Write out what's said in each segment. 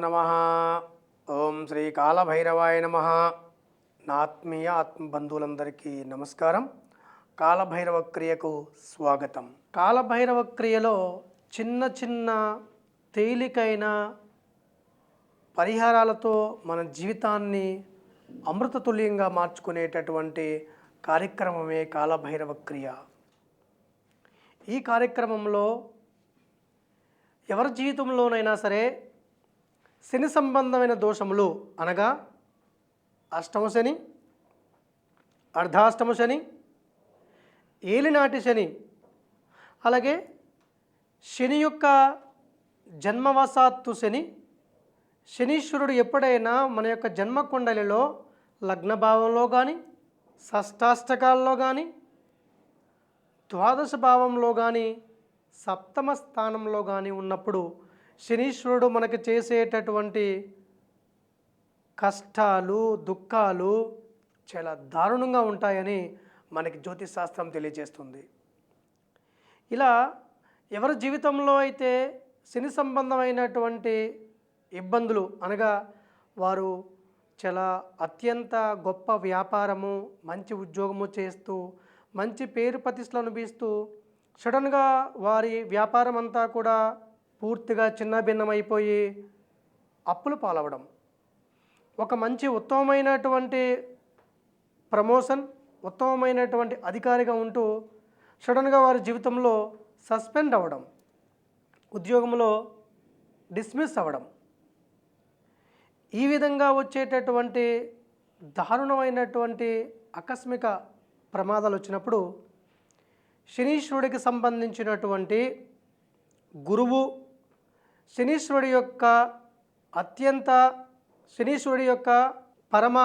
నమ ఓం శ్రీ కాలభైరవాయ నమ నా ఆత్మీయ ఆత్మబంధువులందరికీ నమస్కారం కాలభైరవ క్రియకు స్వాగతం కాలభైరవ క్రియలో చిన్న చిన్న తేలికైన పరిహారాలతో మన జీవితాన్ని అమృతతుల్యంగా మార్చుకునేటటువంటి కార్యక్రమమే కాలభైరవ క్రియ. ఈ కార్యక్రమంలో ఎవరి జీవితంలోనైనా సరే శని సంబంధమైన దోషములు అనగా అష్టమ శని అర్ధాష్టమ శని ఏలినాటి శని అలాగే శని యొక్క జన్మవశాత్తు శని శనీశ్వరుడు ఎప్పుడైనా మన యొక్క జన్మకుండలిలో లగ్నభావంలో కానీ షష్టాష్టకాల్లో కానీ ద్వాదశ భావంలో కానీ సప్తమ స్థానంలో కానీ ఉన్నప్పుడు శనీశ్వరుడు మనకు చేసేటటువంటి కష్టాలు దుఃఖాలు చాలా దారుణంగా ఉంటాయని మనకి జ్యోతిష్ శాస్త్రం తెలియజేస్తుంది. ఇలా ఎవరి జీవితంలో అయితే శని సంబంధమైనటువంటి ఇబ్బందులు అనగా వారు చాలా అత్యంత గొప్ప వ్యాపారము మంచి ఉద్యోగము చేస్తూ మంచి పేరు ప్రతిష్టలు అనిపిస్తూ సడన్గా వారి వ్యాపారం అంతా కూడా పూర్తిగా చిన్నభిన్నమైపోయి అప్పులు పాలవడం. ఒక మంచి ఉత్తమమైనటువంటి ప్రమోషన్ ఉత్తమమైనటువంటి అధికారిగా ఉంటూ సడన్గా వారి జీవితంలో సస్పెండ్ అవ్వడం ఉద్యోగంలో డిస్మిస్ అవ్వడం. ఈ విధంగా వచ్చేటటువంటి దారుణమైనటువంటి ఆకస్మిక ప్రమాదాలు వచ్చినప్పుడు శనీశ్వరుడికి సంబంధించినటువంటి గురువు శనీశ్వరుడి యొక్క అత్యంత శనీశ్వరుడి యొక్క పరమ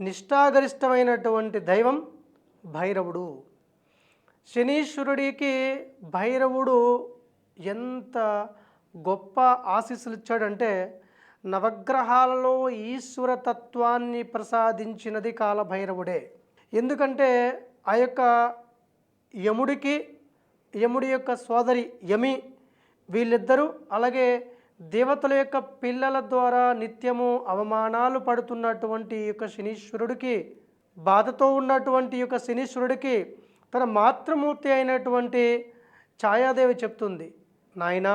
నిష్ఠాగరిష్టమైనటువంటి దైవం భైరవుడు. శనీశ్వరుడికి భైరవుడు ఎంత గొప్ప ఆశీస్సులు ఇచ్చాడంటే నవగ్రహాలలో ఈశ్వర తత్వాన్ని ప్రసాదించినది కాలభైరవుడే ఎందుకంటే ఆ యొక్క యముడికి యముడి యొక్క సోదరి యమి వీళ్ళిద్దరూ అలాగే దేవతల యొక్క పిల్లల ద్వారా నిత్యము అవమానాలు పడుతున్నటువంటి యొక్క శనీశ్వరుడికి బాధతో ఉన్నటువంటి యొక్క శనీశ్వరుడికి తన మాతృమూర్తి అయినటువంటి ఛాయాదేవి చెప్తుంది నాయనా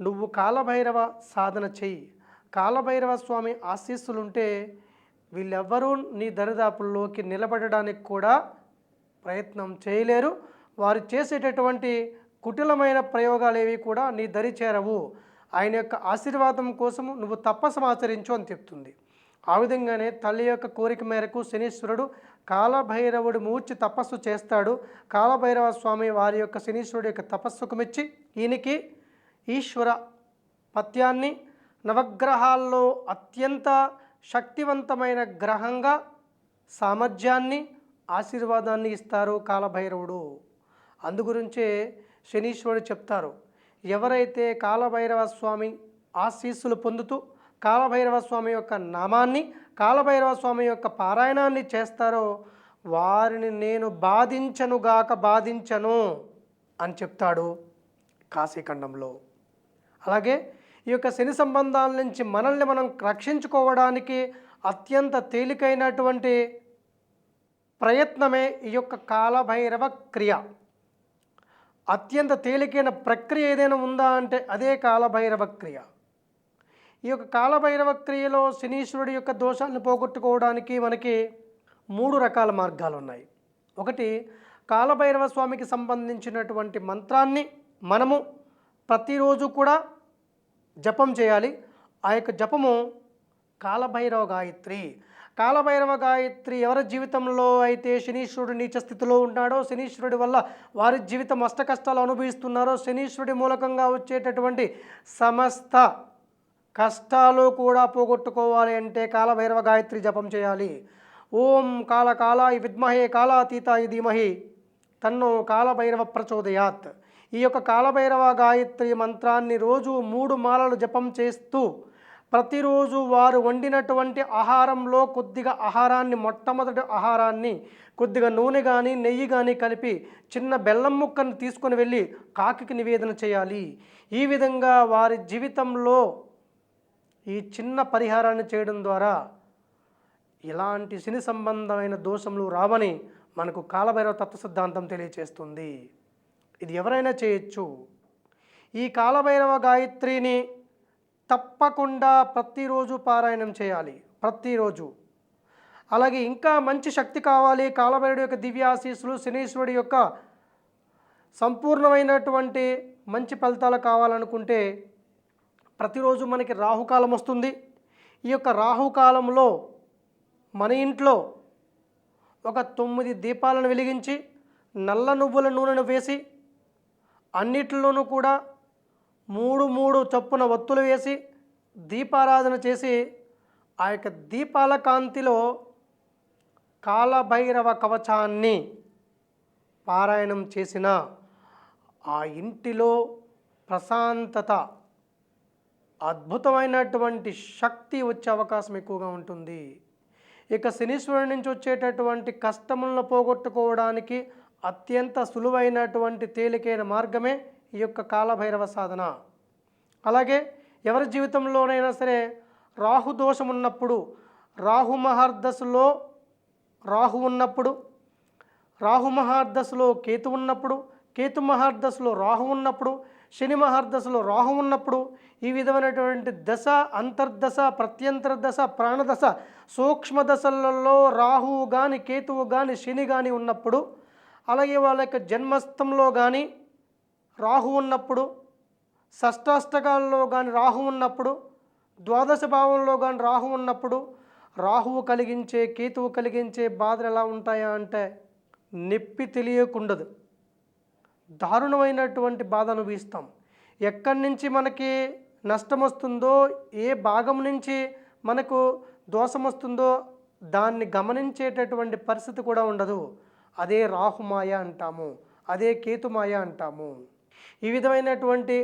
నువ్వు కాలభైరవ సాధన చెయ్యి. కాలభైరవ స్వామి ఆశీస్సులుంటే వీళ్ళెవ్వరూ నీ దరిదాపుల్లోకి నిలబడడానికి కూడా ప్రయత్నం చేయలేరు. వారు చేసేటటువంటి కుటిలమైన ప్రయోగాలు ఏవి కూడా నీ దరి చేరవు. ఆయన యొక్క ఆశీర్వాదం కోసము నువ్వు తపస్సు ఆచరించు అని చెప్తుంది. ఆ విధంగానే తల్లి యొక్క కోరిక మేరకు శనీశ్వరుడు కాలభైరవుడు మూర్చి తపస్సు చేస్తాడు. కాలభైరవ స్వామి వారి యొక్క శనీశ్వరుడు యొక్క తపస్సుకు మెచ్చి ఈయనకి ఈశ్వర పత్యాన్ని నవగ్రహాల్లో అత్యంత శక్తివంతమైన గ్రహంగా సామర్థ్యాన్ని ఆశీర్వాదాన్ని ఇస్తారు కాలభైరవుడు. అందుగురించే శనీశ్వరుడు చెప్తారు ఎవరైతే కాలభైరవ స్వామి ఆశీస్సులు పొందుతూ కాలభైరవ స్వామి యొక్క నామాన్ని కాలభైరవ స్వామి యొక్క పారాయణాన్ని చేస్తారో వారిని నేను బాధించనుగాక బాధించను అని చెప్తాడు కాశీఖండంలో. అలాగే ఈ యొక్క శని సంబంధాల నుంచి మనల్ని మనం రక్షించుకోవడానికి అత్యంత తేలికైనటువంటి ప్రయత్నమే ఈ యొక్క కాలభైరవ క్రియ. అత్యంత తేలికైన ప్రక్రియ ఏదైనా ఉందా అంటే అదే కాలభైరవ క్రియ ఈ యొక్క కాలభైరవ క్రియలో శనీశ్వరుడి యొక్క దోషాలను పోగొట్టుకోవడానికి మనకి మూడు రకాల మార్గాలు ఉన్నాయి. ఒకటి కాలభైరవ స్వామికి సంబంధించినటువంటి మంత్రాన్ని మనము ప్రతిరోజు కూడా జపం చేయాలి. ఆ యొక్క జపము కాలభైరవ గాయత్రి కాలభైరవ గాయత్రి ఎవరి జీవితంలో అయితే శనీశ్వరుడు నీచ స్థితిలో ఉన్నాడో శనీశ్వరుడి వల్ల వారి జీవితం అష్ట కష్టాలు అనుభవిస్తున్నారో శనీశ్వరుడి మూలకంగా వచ్చేటటువంటి సమస్త కష్టాలు కూడా పోగొట్టుకోవాలి అంటే కాలభైరవ గాయత్రి జపం చేయాలి. ఓం కాల విద్మహే కాలాతీతాయ ధీమహి తన్నో కాలభైరవ ప్రచోదయాత్. ఈ యొక్క కాలభైరవ గాయత్రి మంత్రాన్ని రోజు మూడు మాలలు జపం చేస్తూ ప్రతిరోజు వారు వండినటువంటి ఆహారంలో కొద్దిగా ఆహారాన్ని మొట్టమొదటి ఆహారాన్ని కొద్దిగా నూనె కానీ నెయ్యి కానీ కలిపి చిన్న బెల్లం ముక్కను తీసుకొని వెళ్ళి కాకికి నివేదన చేయాలి. ఈ విధంగా వారి జీవితంలో ఈ చిన్న పరిహారాన్ని చేయడం ద్వారా ఇలాంటి శని సంబంధమైన దోషములు రావని మనకు కాలభైరవ తత్వ సిద్ధాంతం తెలియచేస్తుంది. ఇది ఎవరైనా చేయొచ్చు. ఈ కాలభైరవ గాయత్రిని తప్పకుండా ప్రతిరోజు పారాయణం చేయాలి ప్రతిరోజు. అలాగే ఇంకా మంచి శక్తి కావాలి కాలభైరుడి యొక్క దివ్యాశీస్సులు శనీశ్వరుడి యొక్క సంపూర్ణమైనటువంటి మంచి ఫలితాలు కావాలనుకుంటే ప్రతిరోజు మనకి రాహుకాలం వస్తుంది. ఈ యొక్క రాహుకాలంలో మన ఇంట్లో ఒక తొమ్మిది దీపాలను వెలిగించి నల్ల నువ్వుల నూనెను వేసి అన్నిటిలోనూ కూడా మూడు మూడు చొప్పున ఒత్తులు వేసి దీపారాధన చేసి ఆ యొక్క దీపాల కాంతిలో కాలభైరవ కవచాన్ని పారాయణం చేసిన ఆ ఇంటిలో ప్రశాంతత అద్భుతమైనటువంటి శక్తి వచ్చే అవకాశం ఎక్కువగా ఉంటుంది. ఇక శనీశ్వరుడి నుంచి వచ్చేటటువంటి కష్టములను పోగొట్టుకోవడానికి అత్యంత సులువైనటువంటి తేలికైన మార్గమే ఈ యొక్క కాలభైరవ సాధన. అలాగే ఎవరి జీవితంలోనైనా సరే రాహు దోషం ఉన్నప్పుడు రాహు మహార్దశలో రాహు ఉన్నప్పుడు రాహు మహార్దశలో కేతు ఉన్నప్పుడు కేతు మహార్దశలో రాహు ఉన్నప్పుడు శని మహార్దశలో రాహు ఉన్నప్పుడు ఈ విధమైనటువంటి దశ అంతర్దశ ప్రత్యంతర దశ ప్రాణదశ సూక్ష్మ దశలలో రాహువు కానీ కేతువు కానీ శని కానీ ఉన్నప్పుడు అలాగే వాళ్ళ యొక్క జన్మస్థంలో కానీ రాహు ఉన్నప్పుడు షష్టాష్టకాల్లో కానీ రాహు ఉన్నప్పుడు ద్వాదశ భావంలో కానీ రాహు ఉన్నప్పుడు రాహువు కలిగించే కేతువు కలిగించే బాధలు ఎలా ఉంటాయా అంటే నొప్పి తెలియకుండదు. దారుణమైనటువంటి బాధ అనుభవిస్తాం. ఎక్కడి నుంచి మనకి నష్టం వస్తుందో ఏ భాగం నుంచి మనకు దోషం వస్తుందో దాన్ని గమనించేటటువంటి పరిస్థితి కూడా ఉండదు. అదే రాహుమాయ అంటాము. అదే కేతుమాయ అంటాము. ఈ విధమైనటువంటి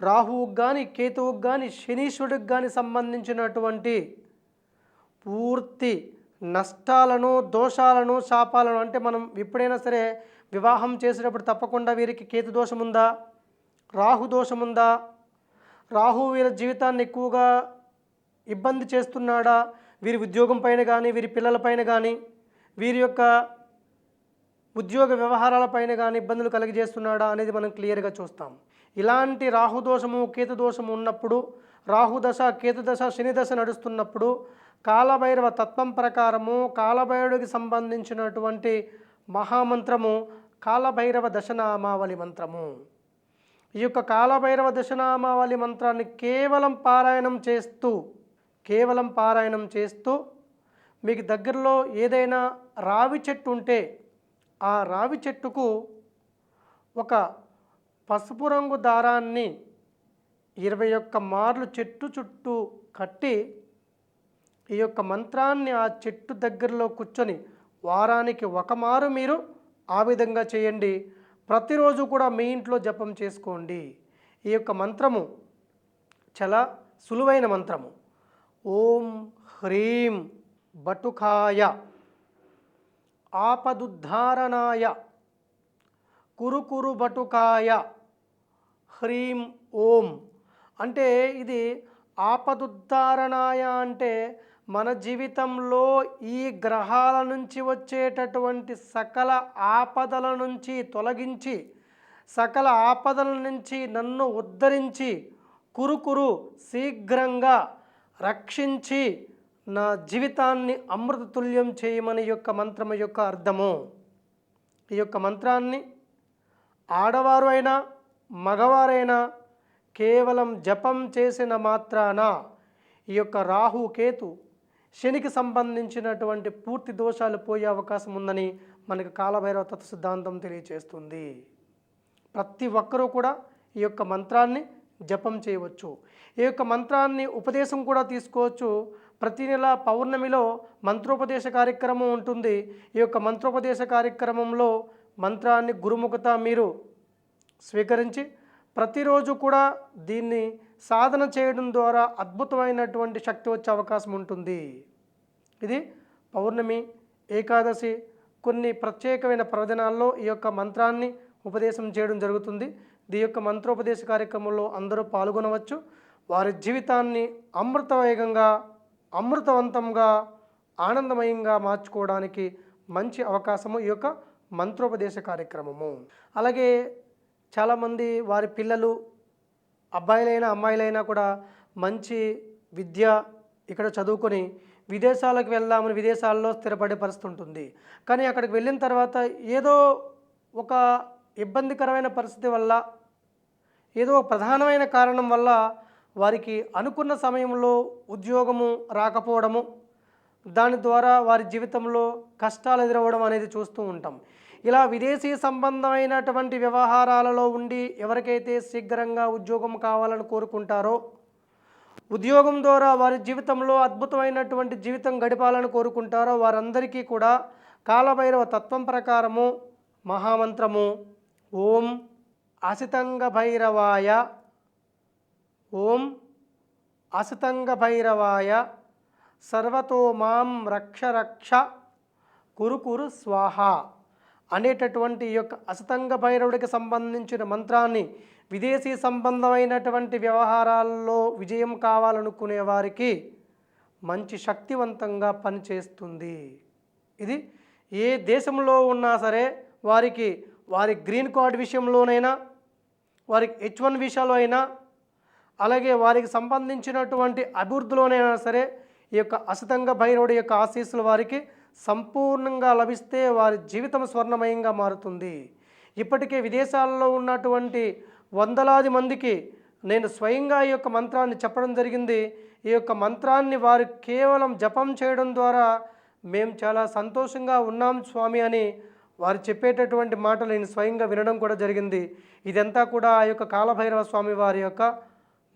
రాహువుకు కానీ కేతువుకు కానీ శనీశ్వరుడికి కానీ సంబంధించినటువంటి పూర్తి నష్టాలను దోషాలను శాపాలను అంటే మనం ఎప్పుడైనా సరే వివాహం చేసేటప్పుడు తప్పకుండా వీరికి కేతు దోషం ఉందా రాహు దోషం ఉందా రాహు వీరి జీవితాన్ని ఎక్కువగా ఇబ్బంది చేస్తున్నాడా? వీరి ఉద్యోగం పైన కానీ వీరి పిల్లల పైన కానీ వీరి యొక్క ఉద్యోగ వ్యవహారాలపైన కానీ ఇబ్బందులు కలిగజేస్తున్నాడా అనేది మనం క్లియర్గా చూస్తాం. ఇలాంటి రాహుదోషము కేతుదోషము ఉన్నప్పుడు రాహుదశ కేతుదశ శనిదశ నడుస్తున్నప్పుడు కాలభైరవ తత్వం ప్రకారము కాలభైరుడికి సంబంధించినటువంటి మహామంత్రము కాలభైరవ దశనామావళి మంత్రము. ఈ యొక్క కాలభైరవ దశనామావళి మంత్రాన్ని కేవలం పారాయణం చేస్తూ కేవలం పారాయణం చేస్తూ మీకు దగ్గరలో ఏదైనా రావి చెట్టు ఉంటే ఆ రావి చెట్టుకు ఒక పసుపు రంగు దారాన్ని ఇరవై ఒక్క మార్లు చెట్టు చుట్టూ కట్టి ఈ యొక్క మంత్రాన్ని ఆ చెట్టు దగ్గరలో కూర్చొని వారానికి ఒక మారు మీరు ఆ విధంగా చేయండి. ప్రతిరోజు కూడా మీ ఇంట్లో జపం చేసుకోండి. ఈ యొక్క మంత్రము చాలా సులువైన మంత్రము. ఓం హ్రీం బటుకాయ ఆపదుద్ధారణాయ కురుకురు బటుకాయ హ్రీం ఓం. అంటే ఇది ఆపదుద్ధారణాయ అంటే మన జీవితంలో ఈ గ్రహాల నుంచి వచ్చేటటువంటి సకల ఆపదల నుంచి తొలగించి సకల ఆపదల నుంచి నన్ను ఉద్ధరించి కురుకురు శీఘ్రంగా రక్షించి నా జీవితాన్ని అమృతతుల్యం చేయమని ఈ యొక్క మంత్రము యొక్క అర్థము. ఈ యొక్క మంత్రాన్ని ఆడవారు అయినా మగవారైనా కేవలం జపం చేసిన మాత్రాన ఈ యొక్క రాహు కేతు శనికి సంబంధించినటువంటి పూర్తి దోషాలు పోయే అవకాశం ఉందని మనకు కాలభైరవ తత్వ సిద్ధాంతం తెలియచేస్తుంది. ప్రతి ఒక్కరూ కూడా ఈ యొక్క మంత్రాన్ని జపం చేయవచ్చు. ఈ యొక్క మంత్రాన్ని ఉపదేశం కూడా తీసుకోవచ్చు. ప్రతి నెల పౌర్ణమిలో మంత్రోపదేశ కార్యక్రమం ఉంటుంది. ఈ యొక్క మంత్రోపదేశ కార్యక్రమంలో మంత్రాన్ని గురుముఖత మీరు స్వీకరించి ప్రతిరోజు కూడా దీన్ని సాధన చేయడం ద్వారా అద్భుతమైనటువంటి శక్తి వచ్చే అవకాశం ఉంటుంది. ఇది పౌర్ణమి ఏకాదశి కొన్ని ప్రత్యేకమైన ప్రవచనాల్లో ఈ యొక్క మంత్రాన్ని ఉపదేశం చేయడం జరుగుతుంది. దీ యొక్క మంత్రోపదేశ కార్యక్రమంలో అందరూ పాల్గొనవచ్చు. వారి జీవితాన్ని అమృతవేగంగా అమృతవంతంగా ఆనందమయంగా మార్చుకోవడానికి మంచి అవకాశము ఈ యొక్క మంత్రోపదేశ కార్యక్రమము. అలాగే చాలామంది వారి పిల్లలు అబ్బాయిలైనా అమ్మాయిలైనా కూడా మంచి విద్య ఇక్కడ చదువుకొని విదేశాలకు వెళ్దామని విదేశాల్లో స్థిరపడే పరిస్థితి ఉంటుంది. కానీ అక్కడికి వెళ్ళిన తర్వాత ఏదో ఒక ఇబ్బందికరమైన పరిస్థితి వల్ల ఏదో ఒక ప్రధానమైన కారణం వల్ల వారికి అనుకున్న సమయంలో ఉద్యోగము రాకపోవడము దాని ద్వారా వారి జీవితంలో కష్టాలు ఎదురవ్వడం అనేది చూస్తూ ఉంటాం. ఇలా విదేశీ సంబంధమైనటువంటి వ్యవహారాలలో ఉండి ఎవరికైతే శీఘ్రంగా ఉద్యోగం కావాలని కోరుకుంటారో ఉద్యోగం ద్వారా వారి జీవితంలో అద్భుతమైనటువంటి జీవితం గడిపాలని కోరుకుంటారో వారందరికీ కూడా కాలభైరవ తత్వం ప్రకారము మహామంత్రము ఓం అసితంగ భైరవాయ ఓం అసితంగ భైరవాయ సర్వతో మాం రక్ష రక్ష కురు కురు స్వాహ అనేటటువంటి ఈ యొక్క అసతంగ భైరవుడికి సంబంధించిన మంత్రాన్ని విదేశీ సంబంధమైనటువంటి వ్యవహారాల్లో విజయం కావాలనుకునే వారికి మంచి శక్తివంతంగా పనిచేస్తుంది. ఇది ఏ దేశంలో ఉన్నా సరే వారికి వారి గ్రీన్ కార్డ్ విషయంలోనైనా వారికి హెచ్ వన్ విషయాలో అయినా అలాగే వారికి సంబంధించినటువంటి అభివృద్ధిలోనైనా సరే ఈ యొక్క అసితంగ భైరవుడి యొక్క ఆశీస్సులు వారికి సంపూర్ణంగా లభిస్తే వారి జీవితం స్వర్ణమయంగా మారుతుంది. ఇప్పటికే విదేశాల్లో ఉన్నటువంటి వందలాది మందికి నేను స్వయంగా ఈ యొక్క మంత్రాన్ని చెప్పడం జరిగింది. ఈ యొక్క మంత్రాన్ని వారు కేవలం జపం చేయడం ద్వారా మేము చాలా సంతోషంగా ఉన్నాం స్వామి అని వారు చెప్పేటటువంటి మాటలు నేను స్వయంగా వినడం కూడా జరిగింది. ఇదంతా కూడా ఆ యొక్క కాలభైరవ స్వామి వారి యొక్క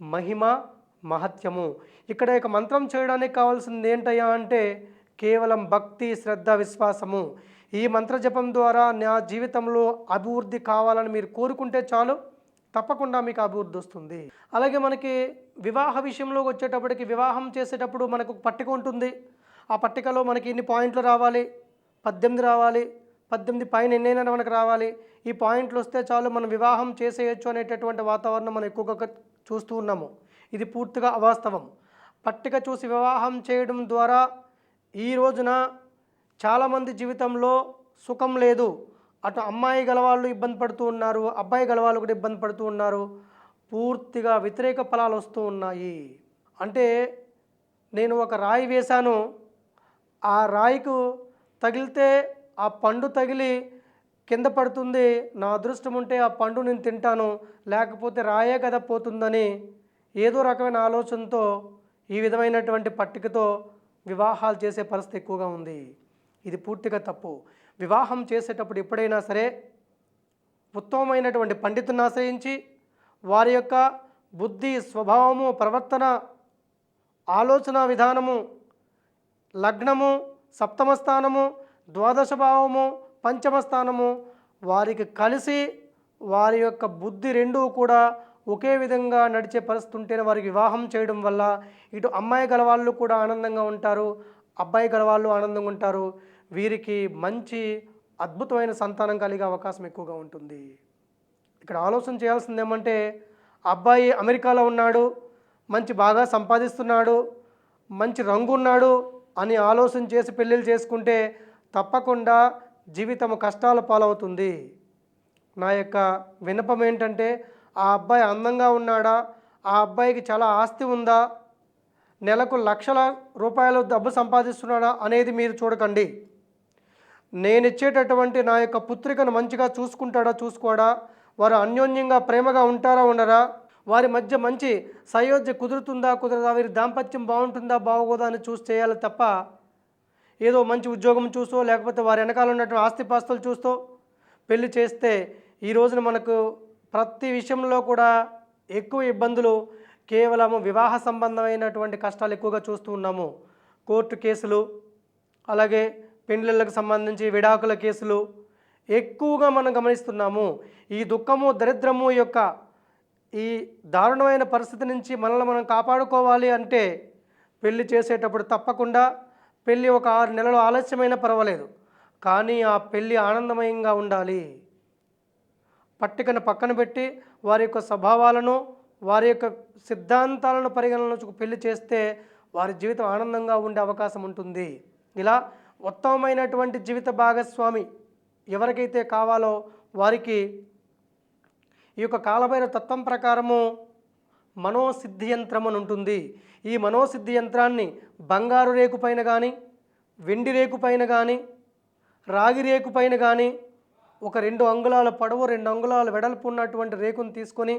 మహిమ మహత్యము. ఇక్కడ ఇక మంత్రం చేయడానికి కావాల్సింది ఏంటయ్యా అంటే కేవలం భక్తి శ్రద్ధ విశ్వాసము. ఈ మంత్ర జపం ద్వారా నా జీవితంలో అభివృద్ధి కావాలని మీరు కోరుకుంటే చాలు. తప్పకుండా మీకు అభివృద్ధి వస్తుంది. అలాగే మనకి వివాహ విషయంలోకి వచ్చేటప్పటికి వివాహం చేసేటప్పుడు మనకు పట్టిక ఉంటుంది. ఆ పట్టికలో మనకి ఇన్ని పాయింట్లు రావాలి? పద్దెనిమిది రావాలి. పద్దెనిమిది పైన ఎన్నైనా మనకు రావాలి. ఈ పాయింట్లు వస్తే చాలు మనం వివాహం చేసేయచ్చు అనేటటువంటి వాతావరణం మనం ఎక్కువగా చూస్తూ ఉన్నాము. ఇది పూర్తిగా అవాస్తవం. పట్టిక చూసి వివాహం చేయడం ద్వారా ఈ రోజున చాలామంది జీవితంలో సుఖం లేదు. అటు అమ్మాయి గలవాళ్ళు ఇబ్బంది పడుతూ ఉన్నారు అబ్బాయి గలవాళ్ళు కూడా ఇబ్బంది పడుతూ ఉన్నారు. పూర్తిగా వ్యతిరేక ఫలాలు వస్తూ ఉన్నాయి. అంటే నేను ఒక రాయి వేశాను. ఆ రాయికు తగిలితే ఆ పండు తగిలి కింద పడుతుంది నా అదృష్టం ఉంటే ఆ పండు నేను తింటాను లేకపోతే రాయే కదా పోతుందని ఏదో రకమైన ఆలోచనతో ఈ విధమైనటువంటి పట్టికతో వివాహాలు చేసే పరిస్థితి ఎక్కువగా ఉంది. ఇది పూర్తిగా తప్పు. వివాహం చేసేటప్పుడు ఎప్పుడైనా సరే ఉత్తమమైనటువంటి పండితుని ఆశ్రయించి వారి యొక్క బుద్ధి స్వభావము ప్రవర్తన ఆలోచన విధానము లగ్నము సప్తమ స్థానము ద్వాదశ భావము పంచమ స్థానము. వారికి కలిసి వారి యొక్క బుద్ధి రెండూ కూడా ఒకే విధంగా నడిచే పరిస్థితి ఉంటేనే వారికి వివాహం చేయడం వల్ల ఇటు అమ్మాయి గలవాళ్ళు కూడా ఆనందంగా ఉంటారు అబ్బాయి గలవాళ్ళు ఆనందంగా ఉంటారు. వీరికి మంచి అద్భుతమైన సంతానం కలిగే అవకాశం ఎక్కువగా ఉంటుంది. ఇక్కడ ఆలోచన చేయాల్సింది ఏమంటే అబ్బాయి అమెరికాలో ఉన్నాడు మంచి బాగా సంపాదిస్తున్నాడు మంచి రంగు ఉన్నాడు అని ఆలోచన చేసి పెళ్ళిళ్ళు చేసుకుంటే తప్పకుండా జీవితము కష్టాల పాలవుతుంది. నా యొక్క విన్నపం ఏంటంటే ఆ అబ్బాయి అందంగా ఉన్నాడా? ఆ అబ్బాయికి చాలా ఆస్తి ఉందా? నెలకు లక్షల రూపాయలు డబ్బు సంపాదిస్తున్నాడా అనేది మీరు చూడకండి. నేను ఇచ్చేటటువంటి నా యొక్క పుత్రికను మంచిగా చూసుకుంటాడా చూసుకోడా? వారు అన్యోన్యంగా ప్రేమగా ఉంటారా ఉండరా? వారి మధ్య మంచి సయోధ్య కుదురుతుందా కుదరదా? వీరి దాంపత్యం బాగుంటుందా బాగోదా అని చూసి చేయాలి తప్ప ఏదో మంచి ఉద్యోగం చూసో లేకపోతే వారి వెనకాల ఉన్నటువంటి ఆస్తిపాస్తులు చూస్తూ పెళ్ళి చేస్తే ఈ రోజున మనకు ప్రతి విషయంలో కూడా ఎక్కువ ఇబ్బందులు కేవలము వివాహ సంబంధమైనటువంటి కష్టాలు ఎక్కువగా చూస్తూ ఉన్నాము. కోర్టు కేసులు అలాగే పెండ్లిళ్ళకు సంబంధించి విడాకుల కేసులు ఎక్కువగా మనం గమనిస్తున్నాము. ఈ దుఃఖము దరిద్రము యొక్క ఈ దారుణమైన పరిస్థితి నుంచి మనల్ని మనం కాపాడుకోవాలి అంటే పెళ్ళి చేసేటప్పుడు తప్పకుండా పెళ్ళి ఒక ఆరు నెలలు ఆలస్యమైనా పర్వాలేదు. కానీ ఆ పెళ్ళి ఆనందమయంగా ఉండాలి. పట్టికను పక్కన పెట్టి వారి యొక్క స్వభావాలను వారి యొక్క సిద్ధాంతాలను పరిగణనలోకి పెళ్ళి చేస్తే వారి జీవితం ఆనందంగా ఉండే అవకాశం ఉంటుంది. ఇలా ఉత్తమమైనటువంటి జీవిత భాగస్వామి ఎవరికైతే కావాలో వారికి ఈ యొక్క కాలమైన తత్వం ప్రకారము మనోసిద్ధి యంత్రం అని ఉంటుంది. ఈ మనోసిద్ధి యంత్రాన్ని బంగారు రేకు పైన కానీ వెండి రేకు పైన కానీ రాగి రేకు పైన కానీ ఒక రెండు అంగుళాల పొడవు రెండు అంగుళాల వెడల్పు ఉన్నటువంటి రేకును తీసుకొని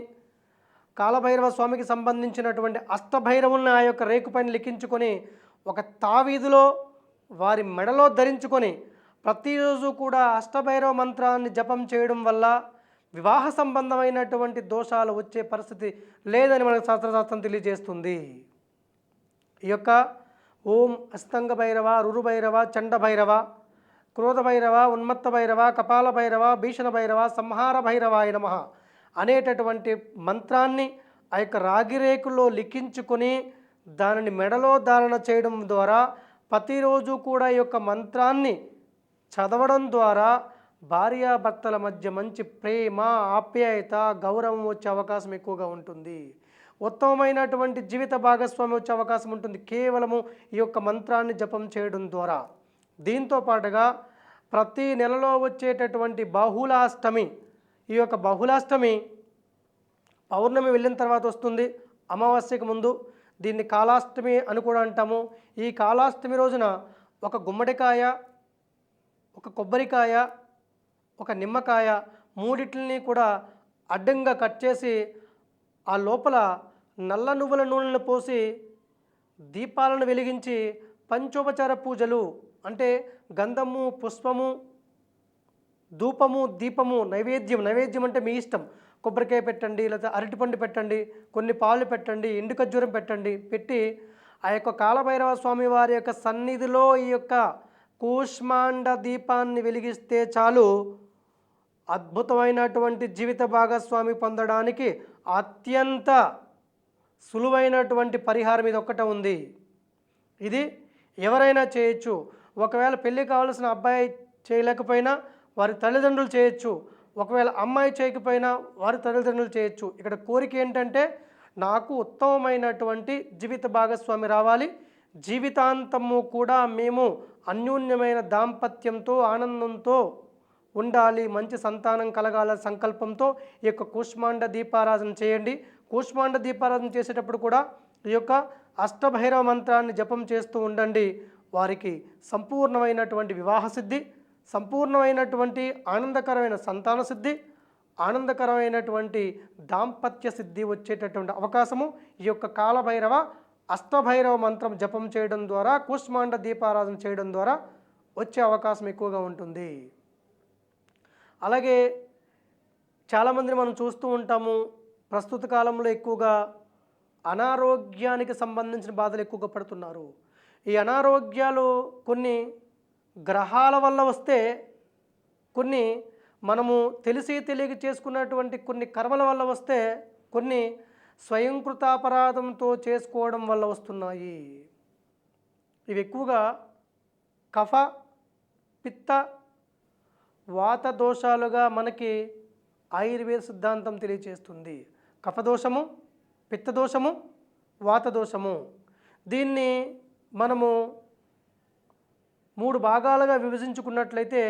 కాలభైరవ స్వామికి సంబంధించినటువంటి అష్టభైరవుల్ని ఆ యొక్క రేకు పైన లిఖించుకొని ఒక తావీధిలో వారి మెడలో ధరించుకొని ప్రతిరోజు కూడా అష్టభైరవ మంత్రాన్ని జపం చేయడం వల్ల వివాహ సంబంధమైనటువంటి దోషాలు వచ్చే పరిస్థితి లేదని మనకు శాస్త్రశాస్త్రం తెలియజేస్తుంది. ఈ యొక్క ఓం అస్తంగ భైరవ రురు భైరవ చండ భైరవ క్రోధ భైరవ ఉన్మత్త భైరవ కపాల భైరవ భీషణ భైరవ సంహార భైరవాయ నమ అనేటటువంటి మంత్రాన్ని ఆ యొక్క రాగిరేకుల్లో లిఖించుకొని దానిని మెడలో ధారణ చేయడం ద్వారా ప్రతిరోజు కూడా ఈ యొక్క మంత్రాన్ని చదవడం ద్వారా భార్యాభర్తల మధ్య మంచి ప్రేమ ఆప్యాయత గౌరవం వచ్చే అవకాశం ఎక్కువగా ఉంటుంది. ఉత్తమమైనటువంటి జీవిత భాగస్వామి వచ్చే అవకాశం ఉంటుంది. కేవలము ఈ యొక్క మంత్రాన్ని జపం చేయడం ద్వారా. దీంతో పాటుగా ప్రతి నెలలో వచ్చేటటువంటి బహుళాష్టమి ఈ యొక్క బహుళాష్టమి పౌర్ణమి వెళ్ళిన తర్వాత వస్తుంది. అమావాస్యకు ముందు దీన్ని కాలాష్టమి అని కూడా అంటాము. ఈ కాలాష్టమి రోజున ఒక గుమ్మడికాయ ఒక కొబ్బరికాయ ఒక నిమ్మకాయ మూడిట్లని కూడా అడ్డంగా కట్ చేసి ఆ లోపల నల్ల నువ్వుల నూనెను పోసి దీపాలను వెలిగించి పంచోపచార పూజలు అంటే గంధము పుష్పము ధూపము దీపము నైవేద్యం నైవేద్యం అంటే మీ ఇష్టం. కొబ్బరికాయ పెట్టండి లేదా అరటిపండు పెట్టండి కొన్ని పాలు పెట్టండి ఎండు ఖర్జూరం పెట్టండి పెట్టి ఆ యొక్క కాలభైరవ స్వామి వారి యొక్క సన్నిధిలో ఈ యొక్క కూష్మాండ దీపాన్ని వెలిగిస్తే చాలు. అద్భుతమైనటువంటి జీవిత భాగస్వామి పొందడానికి అత్యంత సులువైనటువంటి పరిహారం ఇది ఒక్కటే ఉంది. ఇది ఎవరైనా చేయొచ్చు. ఒకవేళ పెళ్ళి కావాల్సిన అబ్బాయి చేయలేకపోయినా వారి తల్లిదండ్రులు చేయొచ్చు. ఒకవేళ అమ్మాయి చేయకపోయినా వారి తల్లిదండ్రులు చేయొచ్చు. ఇక్కడ కోరిక ఏంటంటే నాకు ఉత్తమమైనటువంటి జీవిత భాగస్వామి రావాలి. జీవితాంతము కూడా మేము అన్యోన్యమైన దాంపత్యంతో ఆనందంతో ఉండాలి మంచి సంతానం కలగాల సంకల్పంతో ఈ యొక్క కూష్మాండ దీపారాధన చేయండి. కూష్మాండ దీపారాధన చేసేటప్పుడు కూడా ఈ యొక్క అష్టభైరవ మంత్రాన్ని జపం చేస్తూ ఉండండి. వారికి సంపూర్ణమైనటువంటి వివాహ సిద్ధి సంపూర్ణమైనటువంటి ఆనందకరమైన సంతాన సిద్ధి ఆనందకరమైనటువంటి దాంపత్య సిద్ధి వచ్చేటటువంటి అవకాశము ఈ యొక్క కాలభైరవ అష్టభైరవ మంత్రం జపం చేయడం ద్వారా కూష్మాండ దీపారాధన చేయడం ద్వారా వచ్చే అవకాశం ఎక్కువగా ఉంటుంది. అలాగే చాలామందిని మనం చూస్తూ ఉంటాము. ప్రస్తుత కాలంలో ఎక్కువగా అనారోగ్యానికి సంబంధించిన బాధలు ఎక్కువగా పడుతున్నారు. ఈ అనారోగ్యాలు కొన్ని గ్రహాల వల్ల వస్తే కొన్ని మనము తెలిసి తెలియక చేసుకున్నటువంటి కొన్ని కర్మల వల్ల వస్తే కొన్ని స్వయంకృతాపరాధంతో చేసుకోవడం వల్ల వస్తున్నాయి. ఇవి ఎక్కువగా కఫ పిత్త వాత దోషాలుగా మనకి ఆయుర్వేద సిద్ధాంతం తెలియచేస్తుంది. కఫదోషము పిత్తదోషము వాతదోషము దీన్ని మనము మూడు భాగాలుగా విభజించుకున్నట్లయితే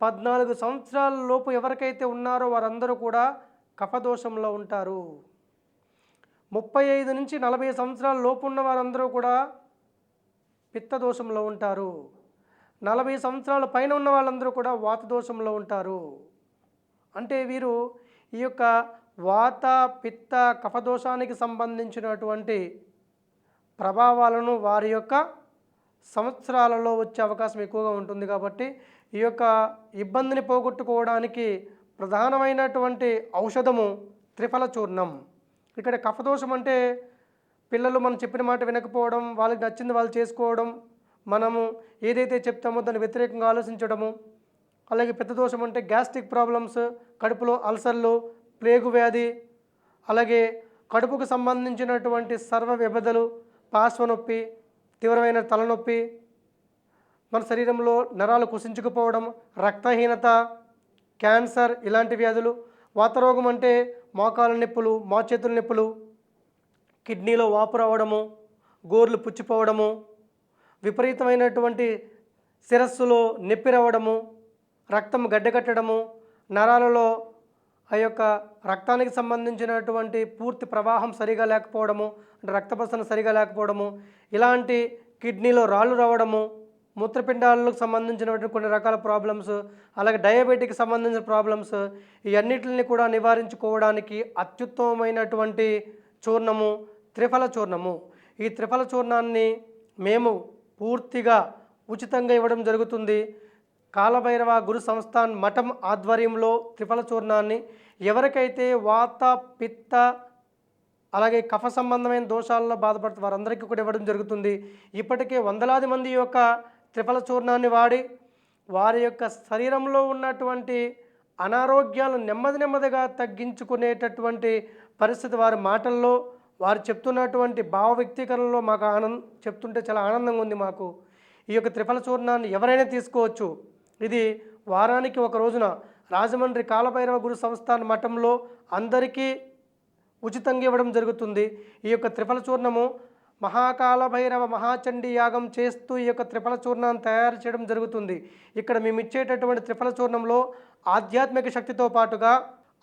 పద్నాలుగు సంవత్సరాల లోపు ఎవరికైతే ఉన్నారో వారందరూ కూడా కఫదోషంలో ఉంటారు. ముప్పై ఐదు నుంచి నలభై సంవత్సరాల లోపు ఉన్న వారందరూ కూడా పిత్తదోషంలో ఉంటారు. నలభై సంవత్సరాల పైన ఉన్న వాళ్ళందరూ కూడా వాత దోషంలో ఉంటారు. అంటే వీరు ఈ యొక్క వాత పిత్త కఫదోషానికి సంబంధించినటువంటి ప్రభావాలను వారి యొక్క సంవత్సరాలలో వచ్చే అవకాశం ఎక్కువగా ఉంటుంది కాబట్టి ఈ యొక్క ఇబ్బందిని పోగొట్టుకోవడానికి ప్రధానమైనటువంటి ఔషధము త్రిఫల చూర్ణం ఇక్కడ కఫదోషం అంటే పిల్లలు మనం చెప్పిన మాట వినకపోవడం వాళ్ళకి నచ్చింది వాళ్ళు చేసుకోవడం మనము ఏదైతే చెప్తామో దాన్ని వ్యతిరేకంగా ఆలోచించడము అలాగే పెద్ద దోషం అంటే గ్యాస్ట్రిక్ ప్రాబ్లమ్స్ కడుపులో అల్సర్లు ప్లేగు వ్యాధి అలాగే కడుపుకు సంబంధించినటువంటి సర్వ వ్యబధలు పార్శ్వనొప్పి తీవ్రమైన తలనొప్పి మన శరీరంలో నరాలు కుసించుకుపోవడం రక్తహీనత క్యాన్సర్ ఇలాంటి వ్యాధులు వాతరోగం అంటే మోకాల నొప్పులు మోచేతుల నొప్పులు కిడ్నీలో వాపు రావడము గోర్లు పుచ్చిపోవడము విపరీతమైనటువంటి శిరస్సులో నొప్పి రావడము రక్తం గడ్డకట్టడము నరాలలో ఆ యొక్క రక్తానికి సంబంధించినటువంటి పూర్తి ప్రవాహం సరిగా లేకపోవడము అంటే రక్త ప్రసరణ సరిగా లేకపోవడము ఇలాంటి కిడ్నీలో రాళ్ళు రావడము మూత్రపిండాలకు సంబంధించినటువంటి కొన్ని రకాల ప్రాబ్లమ్స్ అలాగే డయాబెటిక్కి సంబంధించిన ప్రాబ్లమ్స్ ఇవన్నిటిని కూడా నివారించుకోవడానికి అత్యుత్తమమైనటువంటి చూర్ణము త్రిఫల చూర్ణము. ఈ త్రిఫల చూర్ణాన్ని మేము పూర్తిగా ఉచితంగా ఇవ్వడం జరుగుతుంది. కాలభైరవ గురు సంస్థాన్ మఠం ఆధ్వర్యంలో త్రిఫల చూర్ణాన్ని ఎవరికైతే వాత పిత్త అలాగే కఫ సంబంధమైన దోషాల్లో బాధపడుతూ వారందరికీ కూడా ఇవ్వడం జరుగుతుంది. ఇప్పటికే వందలాది మంది యొక్క త్రిఫల చూర్ణాన్ని వాడి వారి యొక్క శరీరంలో ఉన్నటువంటి అనారోగ్యాలు నెమ్మది నెమ్మదిగా తగ్గించుకునేటటువంటి పరిస్థితి వారి మాటల్లో వారు చెప్తున్నటువంటి భావ వ్యక్తీకరణలో మాకు ఆనందం చెప్తుంటే చాలా ఆనందంగా ఉంది మాకు. ఈ యొక్క త్రిఫల చూర్ణాన్ని ఎవరైనా తీసుకోవచ్చు. ఇది వారానికి ఒక రోజున రాజమండ్రి కాలభైరవ గురు సంస్థాన మఠంలో అందరికీ ఉచితంగా ఇవ్వడం జరుగుతుంది. ఈ యొక్క త్రిఫల చూర్ణము మహాకాలభైరవ మహాచండీ యాగం చేస్తూ ఈ యొక్క త్రిఫల చూర్ణాన్ని తయారు చేయడం జరుగుతుంది. ఇక్కడ మేము ఇచ్చేటటువంటి త్రిఫల చూర్ణంలో ఆధ్యాత్మిక శక్తితో పాటుగా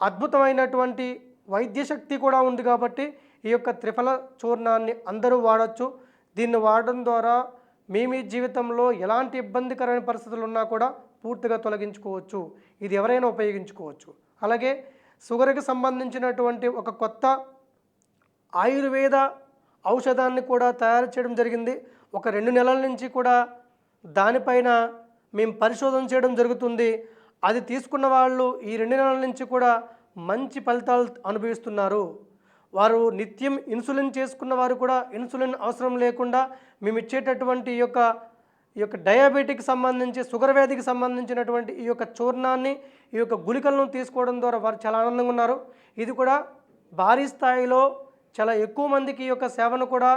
అద్భుతమైనటువంటి వైద్య శక్తి కూడా ఉంది కాబట్టి ఈ యొక్క త్రిఫల చూర్ణాన్ని అందరూ వాడచ్చు. దీన్ని వాడడం ద్వారా మీ మీ జీవితంలో ఎలాంటి ఇబ్బందికరమైన పరిస్థితులు ఉన్నా కూడా పూర్తిగా తొలగించుకోవచ్చు. ఇది ఎవరైనా ఉపయోగించుకోవచ్చు. అలాగే షుగర్కి సంబంధించినటువంటి ఒక కొత్త ఆయుర్వేద ఔషధాన్ని కూడా తయారు చేయడం జరిగింది. ఒక రెండు నెలల నుంచి కూడా దానిపైన మేము పరిశోధన చేయడం జరుగుతుంది. అది తీసుకున్న వాళ్ళు ఈ రెండు నెలల నుంచి కూడా మంచి ఫలితాలు అనుభవిస్తున్నారు. వారు నిత్యం ఇన్సులిన్ చేసుకున్న వారు కూడా ఇన్సులిన్ అవసరం లేకుండా మేము ఇచ్చేటటువంటి ఈ యొక్క ఈ యొక్క డయాబెటిక్ సంబంధించి షుగర్ వ్యాధికి సంబంధించినటువంటి ఈ యొక్క చూర్ణాన్ని ఈ యొక్క గుళికలను తీసుకోవడం ద్వారా వారు చాలా ఆనందంగా ఉన్నారు. ఇది కూడా భారీ స్థాయిలో చాలా ఎక్కువ మందికి ఈ యొక్క సేవను కూడా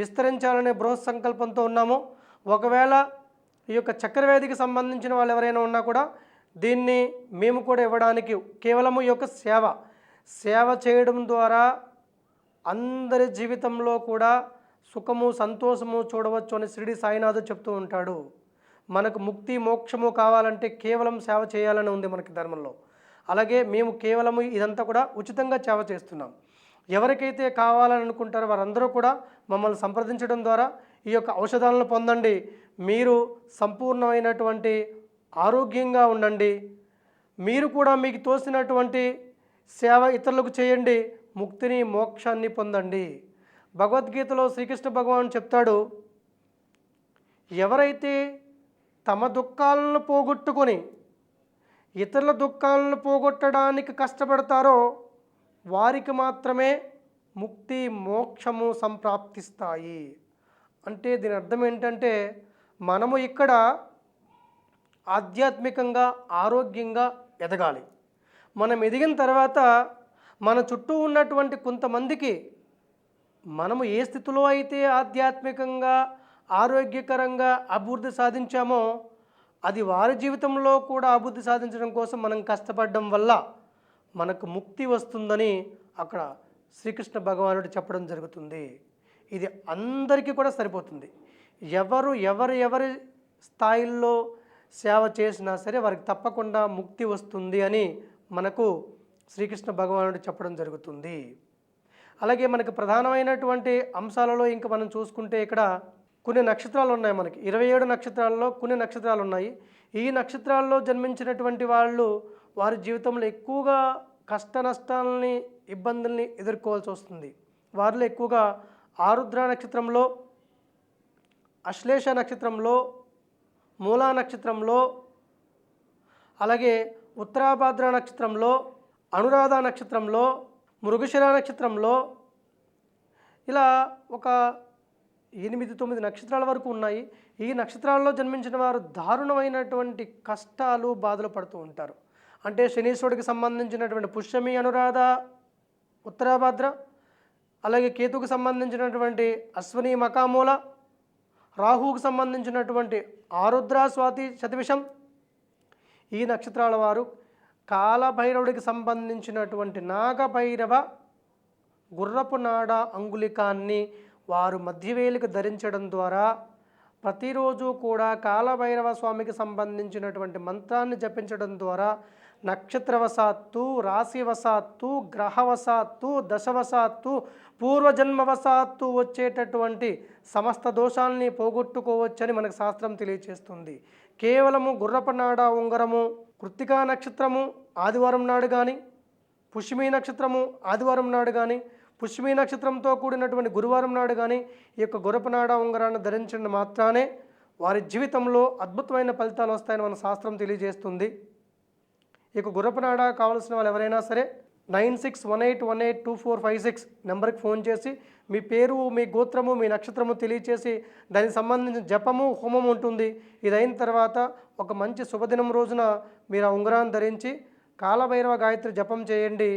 విస్తరించాలనే బృహత్ సంకల్పంతో ఉన్నాము. ఒకవేళ ఈ యొక్క చక్కెరవ్యాధికి సంబంధించిన వాళ్ళు ఎవరైనా ఉన్నా కూడా దీన్ని మేము కూడా ఇవ్వడానికి కేవలము ఈ యొక్క సేవ సేవ చేయడం ద్వారా అందరి జీవితంలో కూడా సుఖము సంతోషము చూడవచ్చు అని షిరిడి సాయినాథు చెప్తూ ఉంటాడు. మనకు ముక్తి మోక్షము కావాలంటే కేవలం సేవ చేయాలని ఉంది మనకి ధర్మంలో. అలాగే మేము కేవలము ఇదంతా కూడా ఉచితంగా సేవ చేస్తున్నాం. ఎవరికైతే కావాలని అనుకుంటారో వారందరూ కూడా మమ్మల్ని సంప్రదించడం ద్వారా ఈ యొక్క ఔషధాలను పొందండి. మీరు సంపూర్ణమైనటువంటి ఆరోగ్యంగా ఉండండి. మీరు కూడా మీకు తోసినటువంటి సేవ ఇతరులకు చేయండి. ముక్తిని మోక్షాన్ని పొందండి. భగవద్గీతలో శ్రీకృష్ణ భగవాన్ చెప్తాడు ఎవరైతే తమ దుఃఖాలను పోగొట్టుకొని ఇతరుల దుఃఖాలను పోగొట్టడానికి కష్టపడతారో వారికి మాత్రమే ముక్తి మోక్షము సంప్రాప్తిస్తాయి. అంటే దీని అర్థం ఏంటంటే మనము ఇక్కడ ఆధ్యాత్మికంగా ఆరోగ్యంగా ఎదగాలి. మనం ఎదిగిన తర్వాత మన చుట్టూ ఉన్నటువంటి కొంతమందికి మనము ఏ స్థితిలో అయితే ఆధ్యాత్మికంగా ఆరోగ్యకరంగా అభివృద్ధి సాధించామో అది వారి జీవితంలో కూడా అభివృద్ధి సాధించడం కోసం మనం కష్టపడడం వల్ల మనకు ముక్తి వస్తుందని అక్కడ శ్రీకృష్ణ భగవానుడు చెప్పడం జరుగుతుంది. ఇది అందరికీ కూడా సరిపోతుంది. ఎవరు ఎవరు ఎవరి స్థాయిల్లో సేవ చేసినా సరే వారికి తప్పకుండా ముక్తి వస్తుంది అని మనకు శ్రీకృష్ణ భగవానుడు చెప్పడం జరుగుతుంది. అలాగే మనకు ప్రధానమైనటువంటి అంశాలలో ఇంకా మనం చూసుకుంటే ఇక్కడ కొన్ని నక్షత్రాలు ఉన్నాయి మనకి. ఇరవై ఏడు నక్షత్రాలలో కొన్ని నక్షత్రాలు ఉన్నాయి. ఈ నక్షత్రాల్లో జన్మించినటువంటి వాళ్ళు వారి జీవితంలో ఎక్కువగా కష్ట నష్టాలని ఇబ్బందుల్ని ఎదుర్కోవాల్సి వస్తుంది. వారిలో ఎక్కువగా ఆరుద్ర నక్షత్రంలో అశ్లేష నక్షత్రంలో మూలా నక్షత్రంలో అలాగే ఉత్తరాభాద్ర నక్షత్రంలో అనురాధ నక్షత్రంలో మృగశిర నక్షత్రంలో ఇలా ఒక ఎనిమిది తొమ్మిది నక్షత్రాల వరకు ఉన్నాయి. ఈ నక్షత్రాల్లో జన్మించిన వారు దారుణమైనటువంటి కష్టాలు బాధలు పడుతూ ఉంటారు. అంటే శనీశ్వరుడికి సంబంధించినటువంటి పుష్యమి అనురాధ ఉత్తరాభద్ర అలాగే కేతుకు సంబంధించినటువంటి అశ్వని మకామూల రాహువుకు సంబంధించినటువంటి ఆరుద్ర స్వాతి శతవిషం ఈ నక్షత్రాల వారు కాలభైరవుడికి సంబంధించినటువంటి నాగభైరవ గుర్రపు నాడ అంగుళికాన్ని వారు మధ్యవేలికి ధరించడం ద్వారా ప్రతిరోజు కూడా కాలభైరవ స్వామికి సంబంధించినటువంటి మంత్రాన్ని జపించడం ద్వారా నక్షత్రవశాత్తు రాశివశాత్తు గ్రహవశాత్తు దశవశాత్తు పూర్వజన్మవశాత్తు వచ్చేటటువంటి సమస్త దోషాల్ని పోగొట్టుకోవచ్చని మనకు శాస్త్రం తెలియచేస్తుంది. కేవలము గుర్రపనాడ ఉంగరము కృత్తికా నక్షత్రము ఆదివారం నాడు కానీ పుష్యమి నక్షత్రము ఆదివారం నాడు కానీ పుష్యమి నక్షత్రంతో కూడినటువంటి గురువారం నాడు కానీ ఈ యొక్క గురపనాడ ఉంగరాన్ని ధరించడం మాత్రానే వారి జీవితంలో అద్భుతమైన ఫలితాలు వస్తాయని మన శాస్త్రం తెలియజేస్తుంది. ఈ యొక్క గురపనాడ కావాల్సిన వాళ్ళు ఎవరైనా సరే nine six one eight one eight two four five six నెంబర్కి ఫోన్ చేసి మీ పేరు మీ గోత్రము మీ నక్షత్రము తెలియచేసి దానికి సంబంధించిన జపము హోమం ఉంటుంది. ఇది అయిన తర్వాత ఒక మంచి శుభదినం రోజున మీరు ఆ ఉంగరాన్ని ధరించి కాలభైరవ గాయత్రి జపం చేయండి.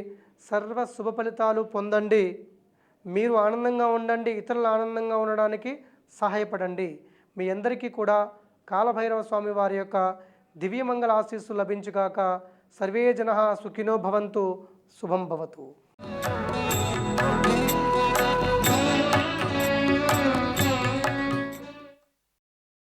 సర్వ శుభ ఫలితాలు పొందండి. మీరు ఆనందంగా ఉండండి. ఇతరులు ఆనందంగా ఉండడానికి సహాయపడండి. మీ అందరికీ కూడా కాలభైరవ స్వామి వారి యొక్క దివ్యమంగళ ఆశీస్సు లభించుగాక. సర్వే జన సుఖినో భవంతు. శుభం భవతు.